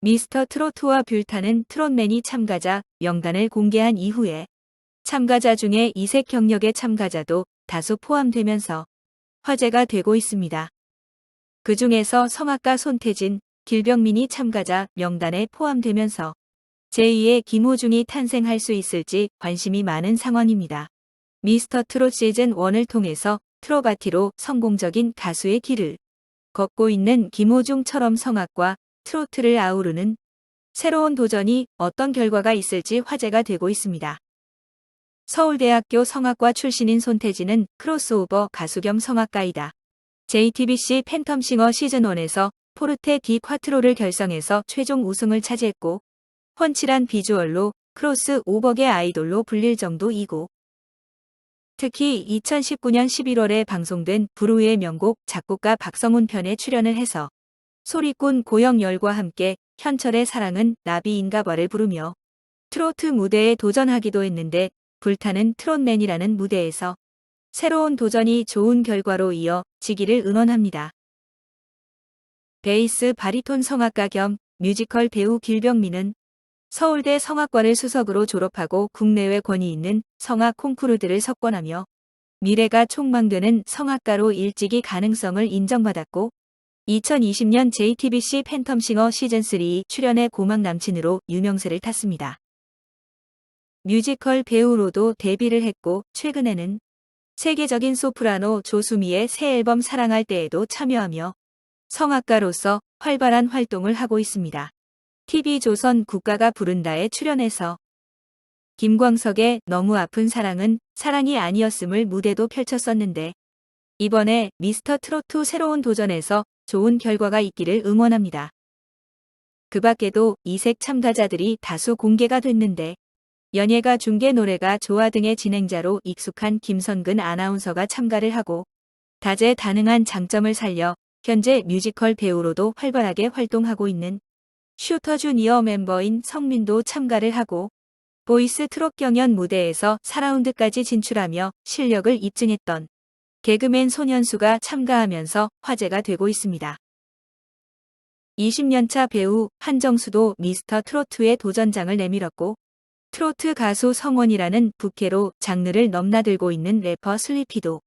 미스터 트로트와 뷰타는 트롯맨이 참가자 명단을 공개한 이후에 참가자 중에 이색 경력의 참가자도 다수 포함되면서 화제가 되고 있습니다. 그 중에서 성악가 손태진, 길병민이 참가자 명단에 포함되면서 제2의 김호중이 탄생할 수 있을지 관심이 많은 상황입니다. 미스터 트롯 시즌 1을 통해서 트로바티로 성공적인 가수의 길을 걷고 있는 김호중처럼 성악과 트로트를 아우르는 새로운 도전이 어떤 결과가 있을지 화제가 되고 있습니다. 서울대학교 성악과 출신인 손태진은 크로스오버 가수 겸 성악가이다. JTBC 팬텀싱어 시즌1에서 포르테 디 콰트로를 결성해서 최종 우승을 차지했고 훤칠한 비주얼로 크로스 오버계 아이돌로 불릴 정도이고 특히 2019년 11월에 방송된 브루의 명곡 작곡가 박성훈 편에 출연을 해서 소리꾼 고영열과 함께 현철의 사랑은 나비인가봐를 부르며 트로트 무대에 도전하기도 했는데 불타는 트롯맨이라는 무대에서 새로운 도전이 좋은 결과로 이어 지기를 응원합니다. 베이스 바리톤 성악가 겸 뮤지컬 배우 길병민은 서울대 성악과를 수석으로 졸업하고 국내외 권위 있는 성악 콩쿠르들을 석권하며 미래가 촉망되는 성악가로 일찍이 가능성을 인정받았고 2020년 JTBC 팬텀싱어 시즌3 출연의 고막 남친으로 유명세를 탔습니다. 뮤지컬 배우로도 데뷔를 했고 최근에는 세계적인 소프라노 조수미의 새 앨범 사랑할 때에도 참여하며 성악가로서 활발한 활동을 하고 있습니다. TV조선 국가가 부른다에 출연해서 김광석의 너무 아픈 사랑은 사랑이 아니었음을 무대도 펼쳤었는데 이번에 미스터 트로트 새로운 도전에서 좋은 결과가 있기를 응원합니다. 그 밖에도 이색 참가자들이 다수 공개가 됐는데 연예가 중계 노래가 좋아 등의 진행자로 익숙한 김선근 아나운서가 참가를 하고 다재다능한 장점을 살려 현재 뮤지컬 배우로도 활발하게 활동하고 있는 슈터 주니어 멤버인 성민도 참가를 하고 보이스 트롯 경연 무대에서 4라운드까지 진출하며 실력을 입증했던 개그맨 손현수가 참가하면서 화제가 되고 있습니다. 20년차 배우 한정수도 미스터 트로트의 도전장을 내밀었고 트로트 가수 성원이라는 부캐로 장르를 넘나들고 있는 래퍼 슬리피도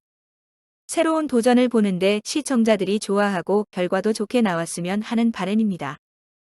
새로운 도전을 보는데 시청자들이 좋아하고 결과도 좋게 나왔으면 하는 바람입니다.